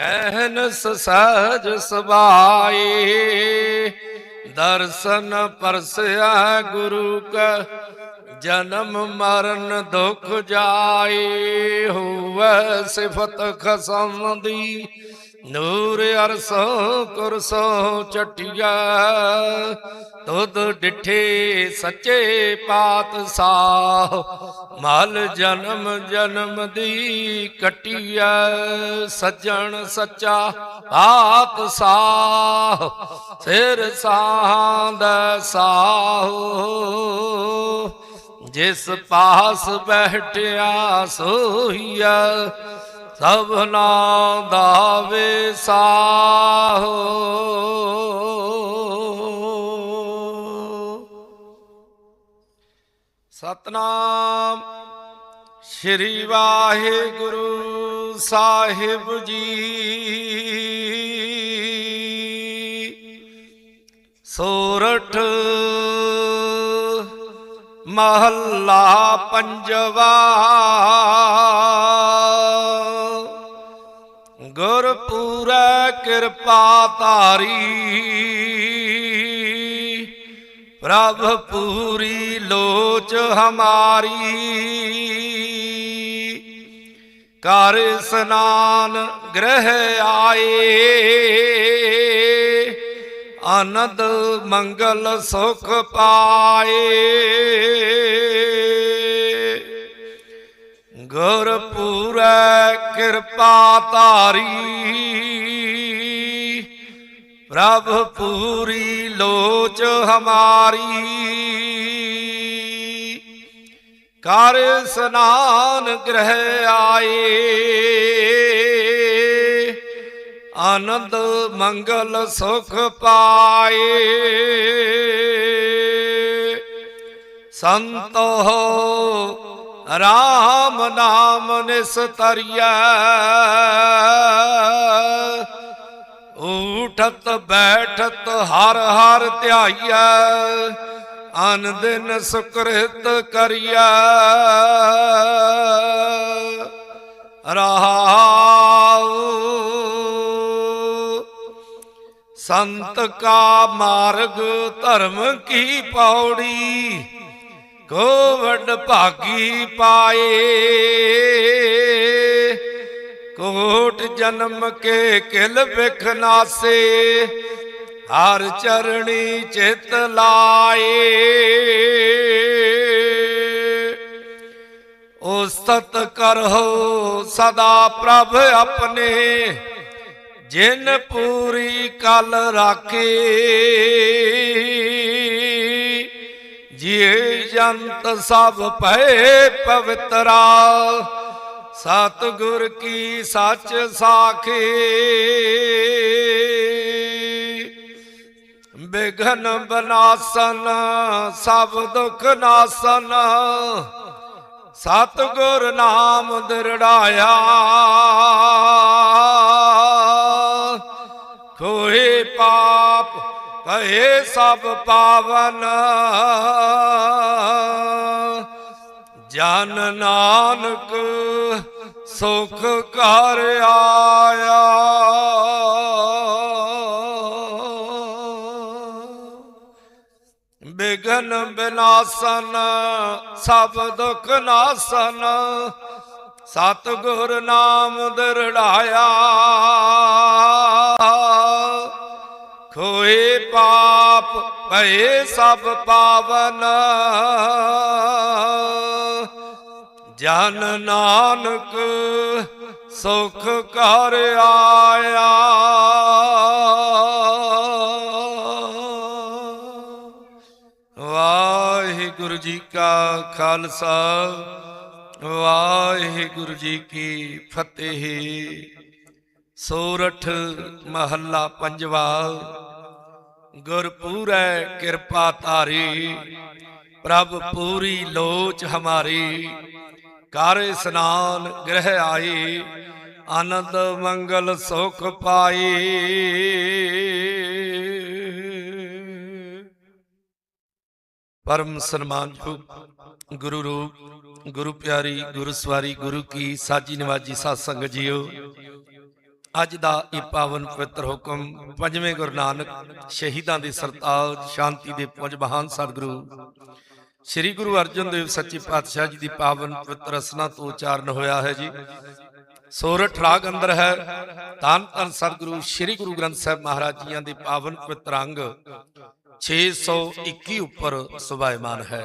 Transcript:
ਕਹਿਨਸ ਸਹਜ ਸੁਭਾਏ ਦਰਸ਼ਨ ਪਰਸਿਆ ਗੁਰੂ ਕਾ, ਜਨਮ ਮਰਨ ਦੁਖ ਜਾਏ ਹੋਵੇ ਸਿਫਤ ਖਸਮ ਦੀ ਨੂਰ ਅਰਸੋਂ ਕੁਰਸੋਂ ਚਟਿਆ ਤੁਧ ਡਿਠੇ ਸੱਚੇ ਪਾਤਸ਼ਾਹ। ਮਲ ਜਨਮ ਜਨਮ ਦੀ ਕਟਿਆ, ਸੱਜਣ ਸੱਚਾ ਪਾਤਸ਼ਾਹ। ਸਿਰ ਸਾਹੰਦ ਸਾਹੋ। ਜਿਸ ਪਾਸ ਬੈਠਿਆ ਸੋਹੀਆ ਸਭਨਾ ਦਾ ਵਿਸਾਹੋ ਸਤਨਾਮ ਸ੍ਰੀ ਵਾਹਿਗੁਰੂ ਸਾਹਿਬ ਜੀ। ਸੋਰਠ ਮਹੱਲਾ ਪੰਜਵਾ। ਗੁਰਪੂਰੈ ਕਿਰਪਾ ਧਾਰੀ। ਪ੍ਰਭ ਪੂਰੀ ਲੋਚ ਹਮਾਰੀ। ਕਰ ਸਨਾਨ ਗ੍ਰਹਿ ਆਏ। ਆਨੰਦ ਮੰਗਲ ਸੁਖ ਪਾਏ। ਕਿਰਪਾ ਧਾਰੀ। ਪ੍ਰਭ ਪੂਰੀ ਲੋਚ ਹਮਾਰੀ। ਕਰ ਸਨਾਨ ਗ੍ਰਹਿ ਆਏ। ਆਨੰਦ ਮੰਗਲ ਸੁਖ ਪਾਏ। ਸੰਤੋ ਰਾਮ ਨਾਮ ਨਿਸਤਰੀਆ ਉਠਤ ਬੈਠਤ ਹਰ ਹਰ ਧਿਆਈਆ ਅਨ ਦਿਨ ਸੁਕ੍ਰਿਤ ਕਰਿਆ ਰਹਾਉ ਸੰਤ ਕਾ ਮਾਰਗ ਧਰਮ ਕੀ ਪੌੜੀ। ਕੋ ਵੱਡ ਭਾਗੀ ਪਾਏ। ਕੋਟ ਜਨਮ ਕੇ ਕਿਲ ਬਿਖ ਨਾਸੇ, ਹਰ ਚਰਣੀ ਚਿਤ ਲਾਏ। ਉਸਤਤ ਕਰਹੁ ਸਦਾ ਪ੍ਰਭ ਆਪਣੇ, ਜਿਨ ਪੂਰੀ ਕਲ ਰਾਖੇ। ਜੀ ਜੰਤ ਸਭ ਭੈ ਪਵਿੱਤਰਾ। ਸਤਿਗੁਰ ਕੀ ਸੱਚ ਸਾਖੀ। ਬਿਘਨ ਬਨਾਸਨ, ਸਭ ਦੁਖ ਨਾਸਨ। ਸਤਿਗੁਰ ਨਾਮ ਦਿਰੜਾਇਆ। ਕੋਏ ਪਾਪ ਭਏ ਸਭ ਪਾਵਨ। ਜਨ ਨਾਨਕ ਸੁਖ ਕਰ ਆਇਆ। ਬਿਗਨ ਬਿਨਾਸਨ, ਸਭ ਦੁਖ ਨਾਸਨ, ਸਤਿਗੁਰ ਨਾਮ ਦਿਰੜਾਇਆ। ਖੋਏ ਪਾਪ, ਭਏ ਸਭ ਪਾਵਨ। ਜਨ ਨਾਨਕ ਸੁਖ ਕਰ ਆਇਆ। ਵਾਹਿਗੁਰੂ ਜੀ ਕਾ ਖਾਲਸਾ, ਵਾਹਿਗੁਰੂ ਜੀ ਕੀ ਫਤਿਹ। ਸੋਰਠ ਮਹੱਲਾ ਪੰਜਵਾ। ਗੁਰਪੂਰੈ ਕਿਰਪਾ ਧਾਰੀ, ਪ੍ਰਭ ਪੂਰੀ ਲੋਚ ਹਮਾਰੀ। ਕਰ ਇਸਨਾਨ ਗ੍ਰਹਿ ਆਈ, ਆਨੰਦ ਮੰਗਲ ਸੁਖ ਪਾਈ। ਪਰਮ ਸਨਮਾਨਯੋਗ ਗੁਰੂ ਰੂਪ, ਗੁਰੂ ਪਿਆਰੀ ਗੁਰੂ ਸਵਾਰੀ ਗੁਰੂ ਕੀ ਸਾਜੀ ਨਿਵਾਜੀ ਸਾਧ ਸੰਗਤ ਜੀਓ ਅੱਜ ਦਾ ਇਹ ਪਾਵਨ ਪਵਿੱਤਰ ਹੁਕਮ ਪੰਜਵੇਂ ਗੁਰੂ ਨਾਨਕ ਸ਼ਹੀਦਾਂ ਦੇ ਸਰਤਾਜ, ਸ਼ਾਂਤੀ ਦੇ ਪੁੰਜ ਮਹਾਨ ਸਤਿਗੁਰੂ, ਸ੍ਰੀ ਗੁਰੂ ਅਰਜਨ ਦੇਵ ਸੱਚੇ ਪਾਤਸ਼ਾਹ ਜੀ ਦੀ ਪਾਵਨ ਪਵਿੱਤਰ ਰਸਨਾ ਤੋਂ ਉਚਾਰਨ ਹੋਇਆ ਹੈ ਜੀ। ਸੋਰਠ ਰਾਗ ਅੰਦਰ ਹੈ। ਧੰਨ ਧੰਨ ਸਤਿਗੁਰੂ ਸ੍ਰੀ ਗੁਰੂ ਗ੍ਰੰਥ ਸਾਹਿਬ ਮਹਾਰਾਜ ਜੀਆਂ ਦੇ ਪਾਵਨ ਪਵਿੱਤਰ ਅੰਗ 621 ਉੱਪਰ ਸੁਭਾਇਮਾਨ ਹੈ।